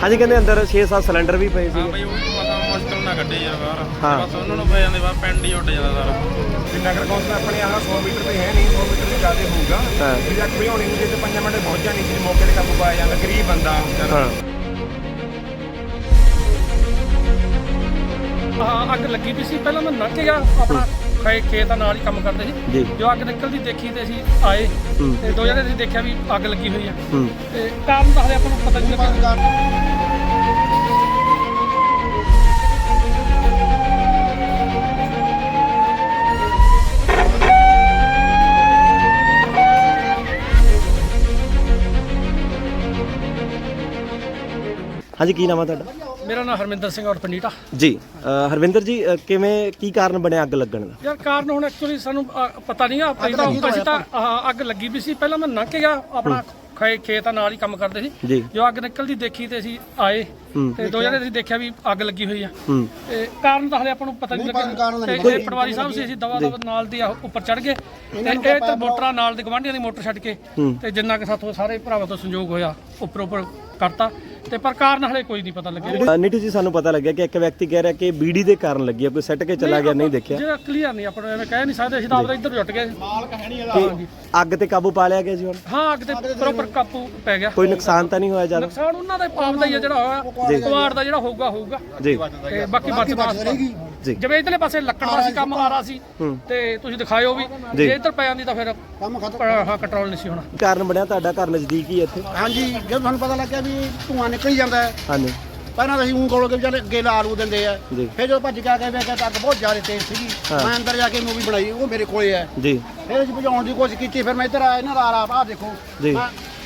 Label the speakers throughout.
Speaker 1: ਹਾਂਜੀ ਕਹਿੰਦੇ ਅੰਦਰ 6-7 ਸਿਲੰਡਰ ਵੀ ਪਏ ਸੀ
Speaker 2: ਹਾਂ ਬਈ ਉਹ ਵੀ ਮਸਾ ਮੁਸ਼ਕਲ ਨਾ ਕੱਢੇ ਯਾਰ ਬਾਹਰ
Speaker 1: ਹਾਂ।
Speaker 2: ਬਸ ਉਹਨਾਂ ਨੂੰ ਪੈ ਜਾਂਦੇ ਬਾਹਰ ਪਿੰਡ ਹੀ ਉੱਡ ਜਾਂਦਾ ਸਾਰਾ
Speaker 3: ਤੇ ਨਗਰ ਕੌਂਸਲ ਆਪਣੇ ਆਹ 100 ਮੀਟਰ ਤੇ ਹੈ ਨਹੀਂ 100 ਮੀਟਰ ਤੋਂ ਜ਼ਿਆਦਾ ਹੋਊਗਾ
Speaker 1: ਹਾਂ।
Speaker 3: ਵੀ ਜ਼ਖਮੀ ਹੋਣੀ ਨੂੰ ਜੇ ਤੇ 5 ਮਿੰਟ ਪਹੁੰਚ ਜਾਣੀ ਸੀ ਮੌਕੇ ਤੇ ਕਾਬੂ ਪਾਇਆ ਜਾਂਦਾ ਗਰੀਬ ਬੰਦਾ ਵਿਚਾਰਾ।
Speaker 1: ਹਾਂ
Speaker 4: ਹਾਂ ਅੱਗ ਲੱਗੀ ਵੀ ਸੀ ਪਹਿਲਾਂ ਮੈਂ ਲੰਘ ਗਿਆ ਆਪਣਾ ਖੇ ਖੇਤ ਨਾਲ ਹੀ ਕੰਮ ਕਰਦੇ ਸੀ।
Speaker 1: ਜੀ।
Speaker 4: ਜੋ ਅੱਗ ਨਿਕਲਦੀ ਦੇਖੀ ਤੇ ਅਸੀਂ ਆਏ।
Speaker 1: ਹੂੰ।
Speaker 4: ਤੇ ਦੋ ਜਣੇ ਅਸੀਂ ਦੇਖਿਆ ਵੀ ਅੱਗ ਲੱਗੀ ਹੋਈ ਆ।
Speaker 1: ਹੂੰ।
Speaker 4: ਤੇ ਕਾਰਨ ਤਾਂ ਹਲੇ ਆਪਾਂ ਨੂੰ ਪਤਾ ਨਹੀਂ ਲੱਗਾ
Speaker 1: ਹਾਂਜੀ ਕੀ ਨਾਮ ਆ ਤੁਹਾਡਾ?
Speaker 4: ਮੇਰਾ ਨਾਮ ਹਰਮਿੰਦਰ ਸਿੰਘ ਔਰ ਪਨੀਟਾ।
Speaker 1: ਜੀ ਅ, ਹਰਵਿੰਦਰ ਜੀ ਅ, ਕਿਵੇਂ ਕੀ ਕਾਰਨ ਬਣਿਆ ਅੱਗ ਲੱਗਣ ਦਾ?
Speaker 4: ਯਾਰ ਕਾਰਨ ਹੁਣ ਐਕਚੁਅਲੀ ਸਾਨੂੰ ਅ, ਪਤਾ ਨਹੀਂ ਆ ਪਹਿਲਾਂ ਅਸੀਂ ਤਾਂ ਅੱਗ ਲੱਗੀ ਵੀ ਸੀ। ਪਹਿਲਾਂ ਮੈਂ ਲੰਘ ਗਿਆ ਆਪਣਾ ਖੇ ਖੇਤ ਨਾਲ ਹੀ ਕੰਮ ਕਰਦੇ ਸੀ।
Speaker 1: ਜੀ।
Speaker 4: ਜੋ ਅੱਗ ਨਿਕਲਦੀ ਦੇਖੀ ਤੇ ਅਸੀਂ ਆਏ। ਤੇ ਦੋ ਜਣੇ ਅਸੀਂ ਦੇਖਿਆ ਵੀ ਅੱਗ ਲੱਗੀ ਹੋਈ ਆ।
Speaker 1: ਹੂੰ।
Speaker 4: ਤੇ ਕਾਰਨ ਤਾਂ ਹਲੇ ਆਪਾਂ ਨੂੰ ਪਤਾ ਨਹੀਂ ਲੱਗਾ ਤੇ ਇਹ ਪਟਵਾਰੀ ਸਾਹਿਬ ਸੀ ਅਸੀਂ ਦਵਾ ਦਵਾ ਨਾਲ ਦੀ ਆ ਉੱਪਰ ਚੜ ਗਏ। ਤੇ ਇਹ ਤਾਂ ਮੋਟਰਾਂ ਨਾਲ ਦੇ ਗਵਾਂਢੀਆਂ ਦੀ ਮੋਟਰ ਛੱਡ ਕੇ
Speaker 1: ਹੂੰ।
Speaker 4: ਤੇ ਜਿੰਨਾ ਕਿ ਸਾਥੋਂ ਸਾਰੇ ਭਰਾਵਾਂ ਤੋਂ ਸੰਯੋਗ ਹੋਇਆ ਉੱਪਰ ਉੱਪਰ ਕਰਤਾ। ਤੇ ਪਰ ਕਾਰਨ ਹਲੇ ਕੋਈ ਨਹੀਂ ਪਤਾ ਲੱਗਿਆ।
Speaker 1: ਨੀਟੂ ਜੀ ਸਾਨੂੰ ਪਤਾ ਲੱਗਿਆ ਕਿ ਇੱਕ ਵਿਅਕਤੀ ਕਹਿ ਰਿਹਾ ਕਿ ਬੀੜੀ ਦੇ ਕਾਰਨ ਲੱਗੀ ਆ ਕੋਈ ਸੱਟ ਕੇ ਚਲਾ ਗਿਆ ਨਹੀਂ ਦੇਖਿਆ।
Speaker 4: ਜਿਹੜਾ ਕਲੀਅਰ ਨਹੀਂ ਆਪਾਂ ਨੂੰ ਐਵੇਂ ਕਹਿ ਨਹੀਂ ਸਕਦੇ ਅਸੀਂ ਤਾਂ ਆਪਦਾ ਇੱਧਰ ਜੁੱਟ ਗਏ।
Speaker 1: ਕਿ ਅੱਗ ਤੇ ਕਾਬੂ ਪਾ ਲਿਆ ਗਿਆ ਜੀ ਹੁਣ?
Speaker 4: ਹਾਂ ਅੱਗ ਤੇ ਪ੍ਰੋਪਰ ਕਾਬੂ ਪੈ ਗਿਆ।
Speaker 1: ਕੋਈ ਨੁਕਸਾਨ ਤਾਂ ਨਹੀਂ ਹੋਇਆ ਜ਼ਿਆਦਾ?
Speaker 4: ਨੁਕਸਾਨ ਉਹਨਾਂ ਦਾ ਆਪ ਦਾ ਹੀ ਆ ਜਿਹੜਾ ਹੋਇਆ। ਕੁਆੜ ਦਾ ਜਿਹੜਾ ਹੋਊਗਾ ਹੋਊਗਾ।
Speaker 1: ਜੀ।
Speaker 4: ਤੇ ਬਾਕੀ ਬਚ ਬਾਸ
Speaker 1: ਜੀ।
Speaker 4: ਜਿਵੇਂ ਇਧਰਲੇ ਪਾਸੇ ਲੱਕੜ ਦਾ ਸੀ ਕੰਮ ਆ ਰਿਹਾ ਸੀ ਤੇ ਤੁਸੀਂ ਦਿਖਾਇਓ ਵੀ।
Speaker 1: ਜੀ।
Speaker 4: ਜੇ ਇੱਧਰ ਪੈ ਜਾਂਦੀ ਤਾਂ ਫਿਰ ਕੰਮ ਖਤਮ। ਹਾਂ ਕੰਟਰੋਲ ਨਹੀਂ ਸੀ ਹੋਣਾ।
Speaker 1: ਕਾਰਨ ਬਣਿਆ ਤੁਹਾਡਾ ਘਰ ਨਜ਼ਦੀਕ ਹੀ ਹੈ ਇੱਥੇ?
Speaker 5: ਹਾਂਜੀ ਜਦੋਂ ਸਾਨੂੰ ਪਤਾ ਲੱਗਿਆ ਵੀ ਧੂਆਂ ਨਿਕਲ ਹੀ ਜਾਂਦਾ ਹੈ।
Speaker 1: ਹਾਂਜੀ।
Speaker 5: ਪਹਿਲਾਂ ਤਾਂ ਅਸੀਂ ਊਂ ਕੋਲੋਂ ਕਿ ਚੱਲ ਅੱਗੇ ਲਾ ਲੂ ਦਿੰਦੇ ਆ।
Speaker 1: ਜੀ।
Speaker 5: ਫਿਰ ਜਦੋਂ ਭੱਜ ਕੇ ਆ ਕੇ ਵੇਖਿਆ ਤਾਂ ਅੱਗ ਬਹੁਤ ਜ਼ਿਆਦਾ ਤੇਜ਼ ਸੀਗੀ। ਮੈਂ ਅੰਦਰ ਜਾ ਕੇ ਮੂਵੀ ਬਣਾਈ ਉਹ ਮੇਰੇ ਕੋਲੇ ਹੈ।
Speaker 1: ਜੀ।
Speaker 5: ਫਿਰ ਅਸੀਂ ਭਜਾਉਣ ਦੀ ਕੋਸ਼ਿਸ਼ ਕੀਤੀ ਫਿਰ ਮੈਂ ਇੱਧਰ ਆਇਆ ਨਾ ਰਾਰਾ ਆਹ ਦੇਖੋ।
Speaker 1: ਜੀ।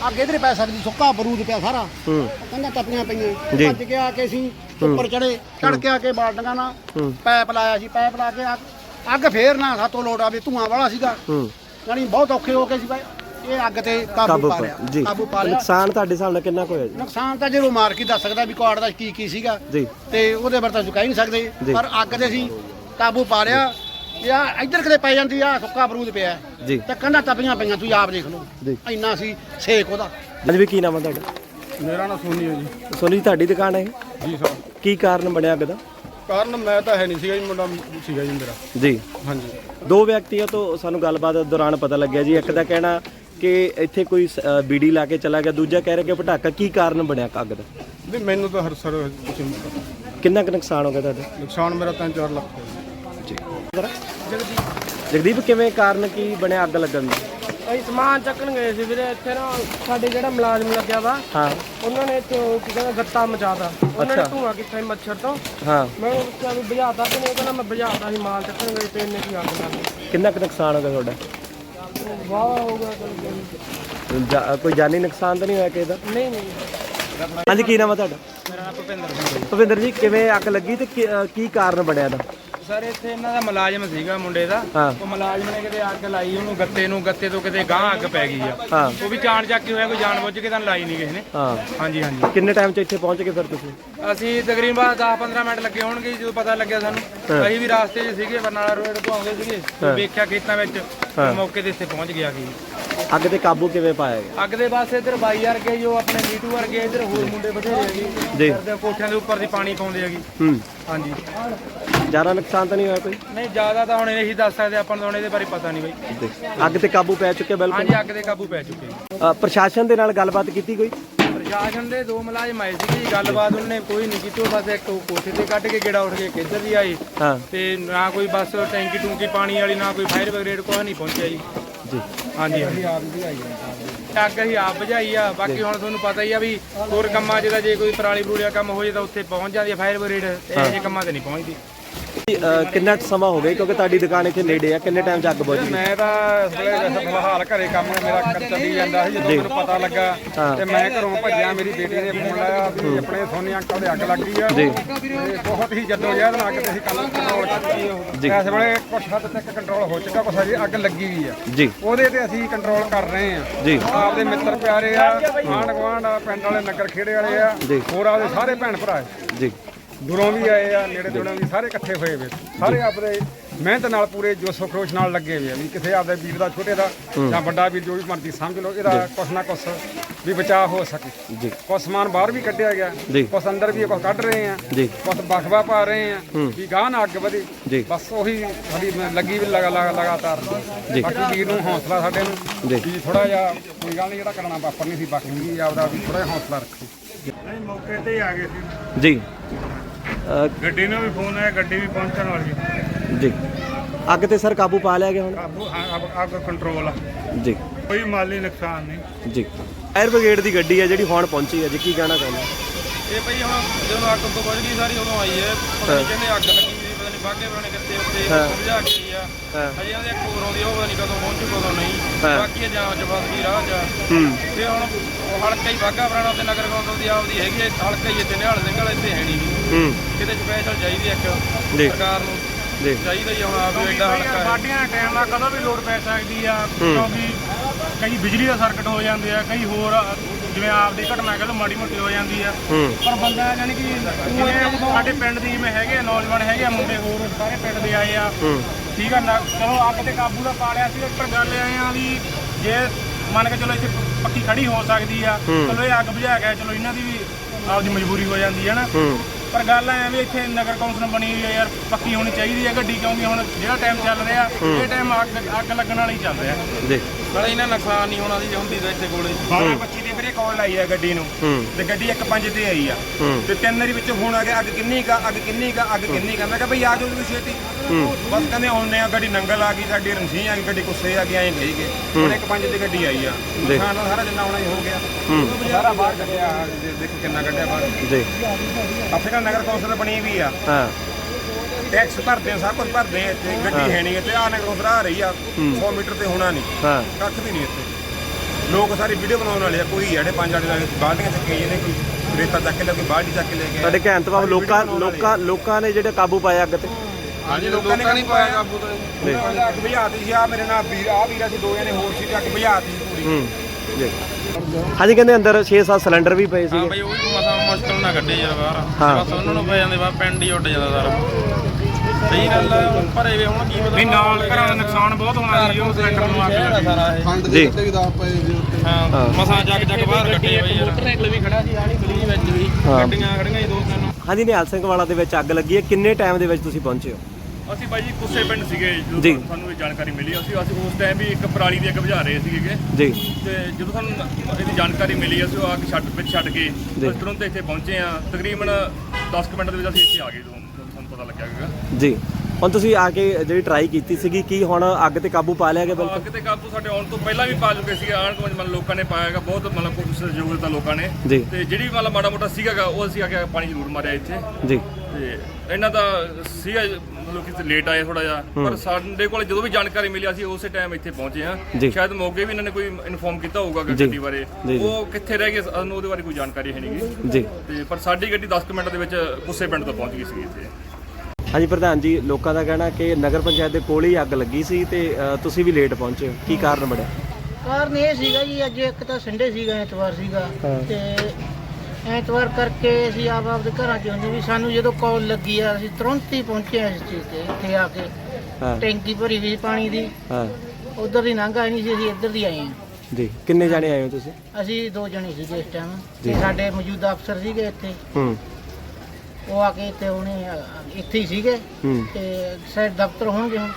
Speaker 5: ਅੱਗੇ ਇੱਧਰ ਪੈ ਸਕਦੀ ਸੁੱਕਾ ਬਰੂਦ ਪਿਆ ਸਾਰਾ।
Speaker 1: ਹੂੰ।
Speaker 5: ਕੰਨਾਂ ਟੱਪੀਆਂ
Speaker 1: ਜੀ।
Speaker 5: ਪਈਆਂ ਭੱਜ ਕੇ ਆ ਕੇ ਅਸੀਂ ਉੱਪਰ ਚੜੇ ਚੜ ਕੇ ਆ ਕੇ ਬਾਲਟੀਆਂ ਨਾਲ
Speaker 1: ਹੂੰ।
Speaker 5: ਪੈਪ ਲਾਇਆ ਸੀ ਪੈਪ ਲਾ ਕੇ ਅੱਗ- ਅੱਗ ਫੇਰ ਨਾ ਸਾਤੋਂ ਲੋਟ ਆਵੇ ਧੂਆਂ ਵਾਲਾ ਸੀਗਾ।
Speaker 1: ਹੂੰ।
Speaker 5: ਯਾਨੀ ਬਹੁਤ ਔਖੇ ਹੋ ਗਏ ਸੀ ਬਾਈ ਇਹ ਅੱਗ ਤੇ ਕਾਬੂ
Speaker 1: ਕਾਬੂ
Speaker 5: ਪਾ ਲਿਆ
Speaker 1: ਜੀ।
Speaker 5: ਕਾਬੂ ਪਾ ਲਿਆ।
Speaker 1: ਨੁਕਸਾਨ ਤੁਹਾਡੇ ਹਿਸਾਬ ਨਾਲ ਕਿੰਨਾ ਕੁ ਹੋਇਆ ਜੀ?
Speaker 5: ਨੁਕਸਾਨ ਤਾਂ ਜਦੋਂ ਮਾਰ ਕੇ ਦੱਸ ਸਕਦਾ ਵੀ ਕੁਆੜ ਦਾ ਕੀ ਕੀ ਸੀਗਾ।
Speaker 1: ਜੀ।
Speaker 5: ਤੇ ਉਹਦੇ ਬਾਰੇ ਤਾਂ ਚੁਕਾ ਹੀ ਨਹੀਂ
Speaker 1: ਜੀ।
Speaker 5: ਸਕਦੇ ਪਰ ਅੱਗ ਤੇ ਅਸੀਂ ਕਾਬੂ ਪਾ ਲਿਆ। ਯਾ ਇੱਧਰ ਕਿਤੇ ਪੈ ਜਾਂਦੀ ਆ ਸੁੱਕਾ ਬਰੂਦ ਪਿਆ।
Speaker 1: ਜੀ।
Speaker 5: ਤੇ ਕੰਧਾਂ ਟੱਪੀਆਂ ਪਈਆਂ ਤੁਸੀਂ ਆਪ ਦੇਖ ਲਓ।
Speaker 1: ਜੀ।
Speaker 5: ਇੰਨਾ ਸੀ ਸੇਕ ਉਹਦਾ।
Speaker 1: ਅੱਜ ਵੀ ਕੀ ਨਾਮ ਆ ਤੁਹਾਡਾ?
Speaker 3: ਮੇਰਾ ਨਾਮ ਸੋਨੀ ਹੈ ਜੀ।
Speaker 1: ਸੋਨੀ ਜੀ ਤੁਹਾਡੀ ਦੁਕਾਨ ਹੈ ਇਹ?
Speaker 3: ਜੀ ਸਰ।
Speaker 1: ਕੀ ਕਾਰਨ ਬਣਿਆ ਅੱਗ ਦਾ?
Speaker 3: ਕਾਰਨ ਮੈਂ ਤਾਂ ਹੈ ਨਹੀਂ ਸੀਗਾ ਜੀ ਮੁੰਡਾ ਸੀਗਾ ਜੀ ਮੇਰਾ।
Speaker 1: ਜੀ।
Speaker 3: ਹਾਂਜੀ।
Speaker 1: ਦੋ ਵਿਅਕਤੀਆਂ ਤੋਂ ਸਾਨੂੰ ਗੱਲਬਾਤ ਦੌਰਾਨ ਪਤਾ ਲੱਗਿਆ ਜੀ ਇੱਕ ਦਾ ਕਹਿਣਾ ਕਿ ਇੱਥੇ ਕੋਈ ਸ- ਅ, ਬੀੜੀ ਲਾ ਕੇ ਚਲਾ ਗਿਆ ਦੂਜਾ ਕਹਿ ਰਿਹਾ ਕਿ ਪਟਾਕਾ ਕੀ ਕਾਰਨ ਬਣਿਆ ਅੱਗ ਦਾ?
Speaker 3: ਨਹੀਂ ਮੈਨੂੰ ਤਾਂ ਹਰ ਸਰ ਕੁਛ ਨਹੀਂ ਪਤਾ
Speaker 1: ਕਿੰਨਾ ਕੁ ਨੁਕਸਾਨ ਹੋ ਗਿਆ ਤੁਹਾਡਾ?
Speaker 3: ਨੁਕਸਾਨ ਮੇਰਾ 3-4 ਲੱਖ ਹੋਇਆ
Speaker 1: ਜਗਦੀਪ ਕਿਵੇਂ ਕਾਰਨ ਕੀ ਬਣਿਆ ਅੱਗ ਲੱਗਣ ਦਾ?
Speaker 6: ਅਸੀਂ ਸਮਾਨ ਚੱਕਣ ਗਏ ਸੀ ਵੀਰੇ ਇੱਥੇ ਨਾ ਸਾਡੇ ਜਿਹੜਾ ਮੁਲਾਜ਼ਮ ਲੱਗਿਆ ਵਾ
Speaker 1: ਹਾਂ।
Speaker 6: ਉਹਨਾਂ ਨੇ ਇੱਥੇ ਉਹ ਕੀ ਕਹਿੰਦਾ ਗੱਤਾ ਮਚਾਤਾ ਉਹਨਾਂ ਨੇ। ਧੂਆ ਕੀਤਾ ਸੀ ਮੱਛਰ ਤੋਂ।
Speaker 1: ਹਾਂ।
Speaker 6: ਮੈਂ ਉਹਨੂੰ ਪੁੱਛਿਆ ਵੀ ਬੁਝਾਤਾ ਕਿ ਨਹੀਂ ਕਹਿੰਦਾ ਮੈਂ ਬੁਝਾਤਾ ਸੀ ਮਾਲ ਚੱਕਣ ਗਏ ਤੇ ਇੰਨੇ ਕੀ ਅੱਗ ਲੱਗ ਗਈ
Speaker 1: ਕਿੰਨਾ ਕੁ ਨੁਕਸਾਨ ਹੋ ਗਿਆ ਤੁਹਾਡਾ?
Speaker 6: ਵਾਹ ਹੋ ਗਿਆ ਚਲ
Speaker 1: ਜਾ- ਕੋਈ ਜਾਨੀ ਨੁਕਸਾਨ ਤਾਂ ਨਹੀਂ ਹੋਇਆ ਕਿਸੇ ਦਾ?
Speaker 6: ਨਹੀਂ ਨਹੀਂ।
Speaker 1: ਹਾਂਜੀ ਕੀ ਨਾਮ ਆ ਤੁਹਾਡਾ?
Speaker 2: ਮੇਰਾ ਨਾਮ ਭੁਪਿੰਦਰ ਸਿੰਘ ਹੈ
Speaker 1: ਭਵਿੰਦਰ ਜੀ ਕਿਵੇਂ ਅੱਗ ਲੱਗੀ ਤੇ ਕੀ ਕਾਰਨ ਬਣਿਆ ਦਾ
Speaker 2: ਸਰ ਇੱਥੇ ਇਹਨਾਂ ਦਾ ਮੁਲਾਜ਼ਮ ਸੀਗਾ ਮੁੰਡੇ ਦਾ।
Speaker 1: ਹਾਂ।
Speaker 2: ਉਹ ਮੁਲਾਜ਼ਮ ਨੇ ਕਿਤੇ ਅੱਗ ਲਾਈ ਉਹਨੂੰ ਗੱਤੇ ਨੂੰ ਗੱਤੇ ਤੋਂ ਕਿਤੇ ਗਾਂ ਅੱਗ ਪੈ ਗਈ ਆ।
Speaker 1: ਹਾਂ।
Speaker 2: ਉਹ ਵੀ ਚਾਣ ਚੱਕ ਕੇ ਹੋਇਆ ਕੋਈ ਜਾਣ ਬੁੱਝ ਕੇ ਤਾਂ ਲਾਈ ਨਹੀਂ ਕਿਸੇ ਨੇ।
Speaker 1: ਹਾਂ।
Speaker 2: ਹਾਂਜੀ ਹਾਂਜੀ।
Speaker 1: ਕਿੰਨੇ ਟਾਈਮ ਚ ਇੱਥੇ ਪਹੁੰਚ ਗਏ ਫਿਰ ਤੁਸੀਂ?
Speaker 2: ਅਸੀਂ ਤਕਰੀਬਨ 10-15 ਮਿੰਟ ਲੱਗੇ ਹੋਣਗੇ ਜਦੋਂ ਪਤਾ ਲੱਗਿਆ ਸਾਨੂੰ। ਅਸੀਂ ਵੀ ਰਾਸਤੇ 'ਚ ਸੀਗੇ ਬਰਨਾਲਾ ਰੋਡ ਤੋਂ ਆਉਂਦੇ ਸੀਗੇ। ਵੇਖਿਆ ਖੇਤਾਂ ਵਿੱਚ। ਮੌਕੇ ਤੇ ਇੱਥੇ ਪਹੁੰਚ ਗਿਆ ਸੀ।
Speaker 1: ਅੱਗ ਤੇ ਕਾਬੂ ਕਿਵੇਂ ਪਾਇਆ ਗਿਆ?
Speaker 2: ਅੱਗ ਦੇ ਪਾਸੇ ਇੱਧਰ ਬਾਈ ਵਰਗੇ ਜੋ ਆਪਣੇ ਨੀਟੂ ਵਰਗੇ ਇੱਧਰ ਹੋਰ ਮੁੰਡੇ ਬਥੇਰੇ ਹੈਗੇ
Speaker 1: ਜੀ।
Speaker 2: ਕਰਦੇ ਕੋਠਿਆਂ ਦੇ ਉੱਪਰ ਦੀ ਪਾਣੀ ਪਾਉਂਦੇ ਹੈਗੇ।
Speaker 1: ਹੂੰ।
Speaker 2: ਹਾਂਜੀ।
Speaker 1: ਜ਼ਿਆਦਾ ਨੁਕਸਾਨ ਤਾਂ ਨਹੀਂ ਹੋਇਆ ਕੋਈ?
Speaker 2: ਨਹੀਂ ਜ਼ਿਆਦਾ ਤਾਂ ਹੁਣ ਇਹੀ ਦੱਸ ਸਕਦੇ ਆਪਾਂ ਨੂੰ ਹੁਣ ਇਹਦੇ ਬਾਰੇ ਪਤਾ ਨਹੀਂ ਬਈ।
Speaker 1: ਅੱਗ ਤੇ ਕਾਬੂ ਪੈ ਚੁੱਕਿਆ ਬਿਲਕੁਲ?
Speaker 2: ਹਾਂਜੀ ਅੱਗ ਦੇ ਕਾਬੂ ਪੈ ਚੁੱਕੇ। ਜੀ।
Speaker 1: ਅ, ਪ੍ਰਸ਼ਾਸਨ ਦੇ ਨਾਲ ਗੱਲਬਾਤ ਕੀਤੀ ਕੋਈ?
Speaker 2: ਪ੍ਰਸ਼ਾਸਨ ਦੇ ਦੋ ਮੁਲਾਜ਼ਮ ਆਏ ਸੀਗੇ ਜੀ ਗੱਲਬਾਤ ਉਹਨੇ ਕੋਈ ਨਹੀਂ ਕੀਤੀ ਉਹ ਬਸ ਇੱਕ ਉਹ ਕੋਠੇ ਤੇ ਕੱਢ ਕੇ ਗੇੜਾ ਉੱਠ ਕੇ ਕਿੱਧਰ ਦੀ ਆਈ
Speaker 1: ਹਾਂ।
Speaker 2: ਤੇ ਨਾ ਕੋਈ ਬਸ ਟੈਂਕੀ ਟੂੰਕੀ ਪਾਣੀ ਵਾਲੀ ਨਾ ਕੋਈ ਫਾਇਰ ਬ੍ਰਿਗੇਡ ਕੋਈ ਨਹੀਂ ਪਹੁੰਚਿਆ ਜੀ।
Speaker 1: ਜੀ
Speaker 2: ਹਾਂਜੀ ਹਾਂਜੀ। ਅੱਗ ਅਸੀਂ ਆਪ ਬੁਝਾਈ ਆ ਬਾਕੀ ਹੁਣ ਤੁਹਾਨੂੰ ਪਤਾ ਹੀ ਆ ਵੀ ਹੋਰ ਕੰਮਾਂ 'ਚ ਤਾਂ ਜੇ ਕੋਈ ਪਰਾਲੀ ਪਰੂਲੀ ਦਾ ਕੰਮ ਹੋ ਜੇ ਤਾਂ ਉੱਥੇ ਪਹੁੰਚ ਜਾਂਦੀ ਹੈ ਫਾਇਰ ਬ੍ਰਿਗੇਡ ਇਹ ਜਿਹੇ ਕੰਮਾਂ ਤੇ ਨਹੀਂ ਪਹੁੰਚਦੀ।
Speaker 1: ਕਿੰਨਾ ਸਮਾਂ ਹੋ ਗਿਆ ਕਿਉਂਕਿ ਤੁਹਾਡੀ ਦੁਕਾਨ ਇੱਥੇ ਨੇੜੇ ਆ ਕਿੰਨੇ ਟਾਈਮ ਚ ਅੱਗ ਬੁਝ ਗਈ
Speaker 3: ਮੈਂ ਤਾਂ ਇਸ ਵੇਲੇ ਵੈਸੇ ਫਿਲਹਾਲ ਘਰੇ ਕੰਮ ਮੇਰਾ ਕਰ ਚੱਲੀ ਜਾਂਦਾ ਸੀ ਜਦੋਂ ਮੈਨੂੰ ਪਤਾ ਲੱਗਾ। ਤੇ ਮੈਂ ਘਰੋਂ ਭੱਜਿਆ ਮੇਰੀ ਬੇਟੀ ਨੇ ਫੋਨ ਲਾਇਆ ਵੀ ਆਪਣੇ ਸੋਨੀ ਅੰਕਲ ਦੇ ਅੱਗ ਲੱਗ ਗਈ ਆ
Speaker 1: ਜੀ।
Speaker 3: ਬਹੁਤ ਹੀ ਜਦੋਜਹਿਦ ਨਾਲ ਕਿਤੇ ਅਸੀਂ ਕੰਮ ਕੰਟਰੋਲ
Speaker 1: ਜੀ।
Speaker 3: ਇਸ ਵੇਲੇ ਕੁਛ ਹੱਦ ਤੱਕ ਕੰਟਰੋਲ ਹੋ ਚੁੱਕਾ ਕੁਛ ਅਜੇ ਅੱਗ ਲੱਗੀ ਵੀ ਆ
Speaker 1: ਜੀ
Speaker 3: ਉਹਦੇ ਤੇ ਅਸੀਂ ਕੰਟਰੋਲ ਕਰ ਰਹੇ ਆ
Speaker 1: ਜੀ।
Speaker 3: ਆਪਦੇ ਮਿੱਤਰ ਪਿਆਰੇ ਆ ਆਂਢ ਗੁਆਂਢ ਆ ਪਿੰਡ ਵਾਲੇ ਨਗਰ ਖੇੜੇ ਵਾਲੇ ਆ। ਹੋਰ ਆਪਦੇ ਸਾਰੇ ਭੈਣ ਭਰਾ ਆ।
Speaker 1: ਜੀ
Speaker 3: ਦੂਰੋਂ ਵੀ ਆਏ ਆ ਨੇੜੇ ਦੂਰੋਂ ਵੀ ਸਾਰੇ ਇਕੱਠੇ ਹੋਏ ਵੇ। ਸਾਰੇ ਆਪਦੇ ਮਿਹਨਤ ਨਾਲ ਪੂਰੇ ਜੋ ਸੁਖਰੋਸ਼ ਨਾਲ ਲੱਗੇ ਹੋਏ ਆ ਵੀ ਕਿਸੇ ਆਪਦੇ ਵੀਰ ਦਾ ਛੋਟੇ ਦਾ ਜਾਂ ਵੱਡਾ ਵੀਰ ਜੋ ਵੀ ਮਰਜ਼ੀ ਸਮਝ ਲਓ ਇਹਦਾ ਕੁਛ ਨਾ ਕੁਛ ਵੀ ਬਚਾਅ ਹੋ ਸਕੇ।
Speaker 1: ਜੀ।
Speaker 3: ਕੁਛ ਸਮਾਨ ਬਾਹਰ ਵੀ ਕੱਢਿਆ ਗਿਆ
Speaker 1: ਜੀ।
Speaker 3: ਕੁਛ ਅੰਦਰ ਵੀ ਕੁਛ ਕੱਢ ਰਹੇ ਆ
Speaker 1: ਜੀ।
Speaker 3: ਕੁਛ ਬਖਵਾ ਪਾ ਰਹੇ ਆ ਵੀ ਗਾਹ ਨਾ ਅੱਗ ਵਧੇ।
Speaker 1: ਜੀ।
Speaker 3: ਬਸ ਉਹੀ ਸਾਡੀ ਮ- ਲੱਗੀ ਵੀ ਲਗਾ ਲਗਾ- ਲਗਾਤਾਰ।
Speaker 1: ਜੀ।
Speaker 3: ਬਾਕੀ ਵੀਰ ਨੂੰ ਹੌਸਲਾ ਸਾਡੇ ਨੂੰ
Speaker 1: ਜੀ।
Speaker 3: ਵੀ ਥੋੜਾ ਜਿਹਾ ਕੋਈ ਗੱਲ ਨਹੀਂ ਜਿਹੜਾ ਕਰਨਾ ਵਾਪਰ ਨਹੀਂ ਸੀ ਬਾਕੀ ਵੀ ਆਪਦਾ ਵੀ ਥੋੜਾ ਜਿਹਾ ਹੌਸਲਾ ਰੱਖੋ।
Speaker 7: ਮੌਕੇ ਤੇ ਹੀ ਆ ਗਏ ਸੀ।
Speaker 1: ਜੀ।
Speaker 7: ਗੱਡੀ ਨੂੰ ਵੀ ਫੋਨ ਆਇਆ ਗੱਡੀ ਵੀ ਪਹੁੰਚਣ ਵਾਲੀ ਹੈ।
Speaker 1: ਜੀ। ਅੱਗ ਤੇ ਸਰ ਕਾਬੂ ਪਾ ਲਿਆ ਗਿਆ ਹੁਣ?
Speaker 7: ਕਾਬੂ ਹਾਂ, ਅੱਗ- ਕੰਟਰੋਲ ਆ।
Speaker 1: ਜੀ।
Speaker 7: ਕੋਈ ਮਾਲੀ ਨੁਕਸਾਨ ਨਹੀਂ।
Speaker 1: ਜੀ। ਫਾਇਰ ਬ੍ਰਿਗੇਡ ਦੀ ਗੱਡੀ ਹੈ ਜਿਹੜੀ ਹੁਣ ਪਹੁੰਚੀ ਹੈ ਜੀ ਕੀ ਕਹਿਣਾ ਚਾਹੁੰਦੇ?
Speaker 6: ਇਹ ਭਾਈ ਹੁਣ ਜਦੋਂ ਅੱਗ ਤੋਂ ਬੁਝ ਗਈ ਸਾਰੀ ਉਦੋਂ ਆਈ ਹੈ। ਪਤਾ ਨਹੀਂ ਕਹਿੰਦੇ ਅੱਗ ਲੱਗੀ। ਬਾਗੇ ਕਿੱਥੇ ਉੱਤੇ ਕੇ ਆਈ ਆ।
Speaker 1: ਹਾਂ।
Speaker 6: ਅਜੇ ਉਹਦੇ ਕੋਲ ਆਉਂਦੀ ਆ, ਉਹ ਪਤਾ ਨਹੀਂ ਕਦੋਂ ਪਹੁੰਚੂ ਕਦੋਂ ਨਹੀਂ।
Speaker 1: ਹਾਂ।
Speaker 6: ਬਾਕੀ ਇਹ ਜਾਂ ਜਵਾਬ ਦੀ ਰਾਹ ਜਾ
Speaker 1: ਹੂੰ।
Speaker 6: ਤੇ ਹੁਣ ਉਹ ਹਲਕਾ ਹੀ ਬਾਗਾ ਪੁਰਾਣਾ ਤੇ ਨਗਰ ਕੌਂਸਲ ਦੀ ਆਪਦੀ ਹੈਗੀ ਹੈ ਹਲਕਾ ਹੀ ਇੱਥੇ ਨਿਹਾਲ ਸਿੰਘ ਵਾਲੇ ਇੱਥੇ ਹੈ ਨਹੀਂ। ਕਿਤੇ ਸਪੈਸ਼ਲ ਚਾਹੀਦੀ ਇੱਕ। ਸਰਕਾਰ ਨੂੰ। ਚਾਹੀਦਾ ਹੀ ਹੁਣ ਆਪ ਵੀ ਐਡਾ ਹਲਕਾ ਹੈ।
Speaker 7: ਸਾਡੀਆਂ ਟਾਈਮ ਨਾਲ ਕਦੋਂ ਵੀ ਲੋਡ ਪੈ ਸਕਦੀ ਆ ਕਿਉਂਕਿ ਕਈ ਬਿਜਲੀ ਦਾ ਸਰਕਟ ਹੋ ਜਾਂਦੇ ਆ ਕਈ ਹੋਰ ਜਿਵੇਂ ਆਪ ਦੀ ਘਟਨਾ ਕਹ ਮਾੜੀ ਮੋਟੀ ਹੋ ਜਾਂਦੀ ਆ।
Speaker 1: ਹੂੰ।
Speaker 7: ਪਰ ਬੰਦਾ ਜਾਨੀ ਕਿ ਜਿਵੇਂ ਸਾਡੇ ਪਿੰਡ ਦੀ ਜਿਵੇਂ ਹੈਗੇ ਆ, ਨੌਜਵਾਨ ਹੈਗੇ ਆ ਮੁੰਡੇ ਹੋਰ ਸਾਰੇ ਪਿੰਡ ਦੇ ਆਏ ਆ।
Speaker 1: ਹੂੰ।
Speaker 7: ਠੀਕ ਆ ਨਾ ਚਲੋ ਅੱਗ ਤੇ ਕਾਬੂ ਦਾ ਪਾ ਲਿਆ ਸੀ ਪਰ ਗੱਲ ਇਹ ਆ ਵੀ ਜੇ ਮੰਨ ਕੇ ਚਲੋ ਇੱਥੇ ਪੱਕੀ ਖੜੀ ਹੋ ਸਕਦੀ ਆ ਚਲੋ ਇਹ ਅੱਗ ਬੁਝਾ ਗਿਆ ਚਲੋ ਇਹਨਾਂ ਦੀ ਵੀ ਆਪਦੀ ਮਜਬੂਰੀ ਹੋ ਜਾਂਦੀ ਹੈ ਨਾ।
Speaker 1: ਹੂੰ।
Speaker 7: ਪਰ ਗੱਲ ਐ ਵੀ ਇੱਥੇ ਨਗਰ ਕੌਂਸਲ ਬਣੀ ਹੋਈ ਹੈ ਯਾਰ ਪੱਕੀ ਹੋਣੀ ਚਾਹੀਦੀ ਹੈ ਗੱਡੀ ਕਿਉਂਕਿ ਹੁਣ ਜਿਹੜਾ ਟਾਈਮ ਚੱਲ ਰਿਹਾ ਇਹ ਟਾਈਮ ਅੱਗ ਅੱਗ ਲੱਗਣ ਵਾਲਾ ਚੱਲ ਰਿਹਾ।
Speaker 1: ਜੀ
Speaker 6: ਨਾਲੇ ਇਹਨਾਂ ਨੁਕਸਾਨ ਨਹੀਂ ਹੋਣਾ ਸੀ ਹੁੰਦੀ ਤਾਂ ਇੱਥੇ ਕੋਲੇ।
Speaker 7: 12 25 ਦੀ ਵੀਰੇ ਕਾਲ ਲਾਈ ਹੈ ਗੱਡੀ ਨੂੰ? ਤੇ ਗੱਡੀ 1.5 ਤੇ ਆਈ ਆ। ਤੇ ਤਿੰਨ ਵਾਰੀ ਵਿੱਚ ਫੋਨ ਆ ਗਿਆ ਅੱਗ ਕਿੰਨੀ ਕਾ ਅੱਗ ਕਿੰਨੀ ਕਾ ਅੱਗ ਕਿੰਨੀ ਕਾ। ਮੈਂ ਕਿਹਾ ਭਈ ਆ ਜਾਓ ਤੁਸੀਂ ਛੇਤੀ। ਬਸ ਕਹਿੰਦੇ ਆਉਂਦੇ ਆ ਗੱਡੀ ਨੰਗਲ ਆ ਗਈ ਸਾਡੀ ਰਣਸੀ ਆ ਗਈ ਗੱਡੀ ਕੁੱਸੇ ਆ ਗਈ ਐਂ ਗਈ ਗਏ। ਹੁਣ 1.5 ਦੀ ਗੱਡੀ ਆਈ ਆ। ਨੁਕਸਾਨ ਤਾਂ ਸਾਰਾ ਜਿੰਨਾ ਹੋਣਾ ਹੀ ਹੋ ਗਿਆ। ਸਾਰਾ ਬਾਹਰ ਕੱਢਿਆ ਦੇ- ਦੇਖੋ ਕਿੰਨਾ ਕੱਢਿਆ ਬਾਹਰ।
Speaker 1: ਜੀ
Speaker 7: ਆਪਣੇ ਨਾਲ ਨਗਰ ਕੌਂਸਲ ਬਣੀ ਵੀ ਆ।
Speaker 1: ਹਾਂ।
Speaker 7: ਟੈਕਸ ਭਰਦੇ ਆ ਸਭ ਕੁਝ ਭਰਦੇ ਆ ਇੱਥੇ ਗੱਡੀ ਹੈ ਨਹੀਂ ਇੱਥੇ ਆ ਨਗਰ ਕੌਂਸਲ ਆ ਰਹੀ ਆ 100 ਮੀਟਰ ਤੇ ਹੋਣਾ ਨਹੀਂ
Speaker 1: ਹਾਂ।
Speaker 7: ਕੱਖ ਵੀ ਨਹੀਂ ਇੱਥੇ। ਲੋਕ ਸਾਰੀ ਵੀਡੀਓ ਬਣਾਉਣ ਵਾਲੇ ਆ ਕੋਈ ਜਿਹੜੇ ਪੰਜ ਆੜੇ ਨਾਲ ਬਾਲਟੀਆਂ ਚੱਕੇ ਜਾਂਦੇ ਕੋਈ ਰੇਤਾ ਚੱਕ ਕੇ ਲੈ ਕੋਈ ਬਾਲਟੀ ਚੱਕ ਕੇ ਲੈ ਕੇ
Speaker 1: ਤੁਹਾਡੇ ਕਹਿਣ ਤੋਂ ਬਾਅਦ ਲੋਕਾਂ ਲੋਕਾਂ ਲੋਕਾਂ ਨੇ ਜਿਹੜੇ ਕਾਬੂ ਪਾਇਆ ਅੱਗ ਤੇ।
Speaker 7: ਹਾਂਜੀ ਲੋਕਾਂ ਨੇ ਨਹੀਂ ਪਾਇਆ ਕਾਬੂ ਤਾਂ ਅੱਗ ਬੁਝਾਤੀ ਸੀ ਆ ਮੇਰੇ ਨਾਲ ਵੀਰ ਆ ਵੀਰ ਅਸੀਂ ਦੋ ਜਣੇ ਹੋਰ ਸੀ ਤੇ ਅੱਗ ਬੁਝਾਤੀ ਸੀ ਪੂਰੀ।
Speaker 1: ਹੂੰ ਜੀ। ਹਾਂਜੀ ਕਹਿੰਦੇ ਅੰਦਰ 6-7 ਸਿਲੰਡਰ ਵੀ ਪਏ
Speaker 6: ਹਾਂ
Speaker 1: ਸੀਗੇ।
Speaker 6: ਬਈ ਉਹ ਵੀ ਮਸਾ ਮੁਸ਼ਕਲ ਨਾ ਕੱਢੇ ਯਾਰ ਬਾਹਰ।
Speaker 1: ਹਾਂ।
Speaker 6: ਬਸ ਉਹਨਾਂ ਨੂੰ ਪੈ ਜਾਂਦੇ ਬਾ ਪਿੰਡ ਹੀ ਉੱਡ ਜਾਂਦਾ ਸਾਰਾ। ਸਹੀ ਗੱਲ ਆ, ਭਰੇ ਵੇ ਹੁਣ ਕੀ ਪਤਾ
Speaker 7: ਵੀ ਨਾਲ ਘਰਾਂ ਦਾ ਨੁਕਸਾਨ ਬਹੁਤ ਹੋਣਾ ਸੀ ਉਹ ਸਿਲੰਡਰ ਨੂੰ ਅੱਗ ਲੱਗੀ
Speaker 6: ਸਾਰਾ ਇਹ।
Speaker 1: ਜੀ।
Speaker 6: ਹਾਂ ਮਸਾ ਜੱਗ ਜੱਗ ਬਾਹਰ ਕੱਢੇ ਬਈ ਯਾਰ
Speaker 8: ਮੋਟਰਸਾਈਕਲ ਵੀ ਖੜਾ ਸੀ ਆਣੀ ਗਲੀ ਵਿੱਚ ਵੀ।
Speaker 6: ਗੱਡੀਆਂ ਖੜੀਆਂ ਸੀ ਦੋ ਤਿੰਨ।
Speaker 1: ਹਾਂਜੀ ਨਿਹਾਲ ਸਿੰਘ ਵਾਲਾ ਦੇ ਵਿੱਚ ਅੱਗ ਲੱਗੀ ਹੈ। ਕਿੰਨੇ ਟਾਈਮ ਦੇ ਵਿੱਚ ਤੁਸੀਂ ਪਹੁੰਚੇ ਹੋ?
Speaker 9: ਅਸੀਂ ਬਾਈ ਜੀ ਕੁੱਸੇ ਪਿੰਡ ਸੀਗੇ ਜਦੋਂ। ਸਾਨੂੰ ਇਹ ਜਾਣਕਾਰੀ ਮਿਲੀ ਅਸੀਂ ਅਸੀਂ ਉਸ ਟਾਈਮ ਵੀ ਇੱਕ ਪਰਾਲੀ ਦੀ ਅੱਗ ਬੁਝਾ ਰਹੇ ਸੀਗੇ।
Speaker 1: ਜੀ।
Speaker 9: ਤੇ ਜਦੋਂ ਸਾਨੂੰ ਇਹਦੀ ਜਾਣਕਾਰੀ ਮਿਲੀ ਅਸੀਂ ਉਹ ਅੱਗ ਛੱਡ ਵਿੱਚ ਛੱਡ ਕੇ
Speaker 1: ਜੀ।
Speaker 9: ਅਸੀਂ ਤੁਰੰਤ ਇੱਥੇ ਪਹੁੰਚੇ ਆ ਤਕਰੀਬਨ 10 ਕੁ ਮਿੰਟ ਦੇ ਵਿੱਚ ਅਸੀਂ ਇੱਥੇ ਆ ਗਏ ਜਦੋਂ ਪਤਾ ਲੱਗਿਆ ਹੈਗਾ
Speaker 1: ਜੀ। ਹੁਣ ਤੁਸੀਂ ਆ ਕੇ ਜਿਹੜੀ ਟਰਾਈ ਕੀਤੀ ਸੀਗੀ ਕੀ ਹੁਣ ਅੱਗ ਤੇ ਕਾਬੂ ਪਾ ਲਿਆ ਗਿਆ ਬਿਲਕੁਲ?
Speaker 9: ਅੱਗ ਤੇ ਕਾਬੂ ਸਾਡੇ ਆਉਣ ਤੋਂ ਪਹਿਲਾਂ ਵੀ ਪਾ ਚੁੱਕੇ ਸੀਗੇ। ਆਣ ਕੋਲ ਮਤਲਬ ਲੋਕਾਂ ਨੇ ਪਾਇਆ ਹੈਗਾ ਬਹੁਤ ਮਤਲਬ ਕੋਈ ਸਹਿਯੋਗ ਦਿੱਤਾ ਲੋਕਾਂ ਨੇ।
Speaker 1: ਜੀ।
Speaker 9: ਤੇ ਜਿਹੜੀ ਵੀ ਮਤਲਬ ਮਾੜਾ ਮੋਟਾ ਸੀਗਾ ਉਹ ਅਸੀਂ ਆ ਕੇ ਪਾਣੀ ਜ਼ਰੂਰ ਮਾਰਿਆ ਇੱਥੇ।
Speaker 1: ਜੀ।
Speaker 9: ਤੇ ਇਹਨਾਂ ਦਾ ਸੀਗਾ ਮਤਲਬ ਕਿ ਲੇਟ ਆਏ ਥੋੜਾ ਜਿਹਾ। ਪਰ ਸਾਡੇ ਕੋਲ ਜਦੋਂ ਵੀ ਜਾਣਕਾਰੀ ਮਿਲੀ ਅਸੀਂ ਉਸੇ ਟਾਈਮ ਇੱਥੇ ਪਹੁੰਚੇ ਹਾਂ।
Speaker 1: ਜੀ।
Speaker 9: ਸ਼ਾਇਦ ਮੌਕੇ ਵੀ ਇਹਨਾਂ ਨੇ ਕੋਈ ਇਨਫੋਰਮ ਕੀਤਾ ਹੋਊਗਾ
Speaker 1: ਜੀ।
Speaker 9: ਗੱਡੀ ਬਾਰੇ।
Speaker 1: ਜੀ, ਜੀ।
Speaker 9: ਉਹ ਕਿੱਥੇ ਰਹਿ ਗਏ ਸਾਨੂੰ ਉਹਦੇ ਬਾਰੇ ਕੋਈ ਜਾਣਕਾਰੀ ਹੈ ਨਹੀਂਗੀ
Speaker 1: ਜੀ।
Speaker 9: ਤੇ ਪਰ ਸਾਡੀ ਗੱਡੀ 10 ਕੁ ਮਿੰਟ ਦੇ ਵਿੱਚ ਕੁੱਸੇ ਪਿੰਡ ਤੋਂ ਪਹੁੰਚ ਗਈ ਸੀ ਇੱਥੇ।
Speaker 1: ਹਾਂਜੀ ਪ੍ਰਧਾਨ ਜੀ ਲੋਕਾਂ ਦਾ ਕਹਿਣਾ ਕਿ ਨਗਰ ਪੰਚਾਇਤ ਦੇ ਕੋਲ ਹੀ ਅੱਗ ਲੱਗੀ ਸੀ ਤੇ ਅ, ਤੁਸੀਂ ਵੀ ਲੇਟ ਪਹੁੰਚੇ ਹੋ। ਕੀ ਕਾਰਨ ਬਣਿਆ
Speaker 10: ਕਾਰਨ ਇਹ ਸੀਗਾ ਜੀ ਅੱਜ ਇੱਕ ਤਾਂ ਸੰਡੇ ਸੀਗਾ ਐਤਵਾਰ ਸੀਗਾ।
Speaker 1: ਹਾਂ।
Speaker 10: ਤੇ ਐਤਵਾਰ ਕਰਕੇ ਅਸੀਂ ਆਪ ਆਪ ਦੇ ਘਰਾਂ 'ਚ ਹੁੰਦੇ ਵੀ ਸਾਨੂੰ ਜਦੋਂ ਕਾਲ ਲੱਗੀ ਆ ਅਸੀਂ ਤੁਰੰਤ ਹੀ ਪਹੁੰਚੇ ਆ ਇਸ ਚੀਜ਼ ਤੇ ਇੱਥੇ ਆ ਕੇ।
Speaker 1: ਹਾਂ।
Speaker 10: ਟੈਂਕੀ ਭਰੀ ਹੋਈ ਸੀ ਪਾਣੀ ਦੀ।
Speaker 1: ਹਾਂ।
Speaker 10: ਉਧਰ ਦੀ ਲੰਘ ਆਈ ਨਹੀਂ ਸੀ ਅਸੀਂ ਇੱਧਰ ਦੀ ਆਏ ਆ
Speaker 1: ਜੀ ਕਿੰਨੇ ਜਾਣੇ ਆਏ ਹੋ ਤੁਸੀਂ?
Speaker 10: ਅਸੀਂ ਦੋ ਜਣੇ ਸੀਗੇ ਇਸ ਟਾਈਮ
Speaker 1: ਜੀ।
Speaker 10: ਤੇ ਸਾਡੇ ਮੌਜੂਦਾ ਅਫਸਰ ਸੀਗੇ ਇੱਥੇ।
Speaker 1: ਹੂੰ।
Speaker 10: ਉਹ ਆ ਕੇ ਇੱਥੇ ਹੁਣੇ ਅ, ਇੱਥੇ ਹੀ ਸੀਗੇ
Speaker 1: ਹੂੰ।
Speaker 10: ਤੇ ਸ਼ਾਇਦ ਦਫ਼ਤਰ ਹੋਣਗੇ ਹੁਣ।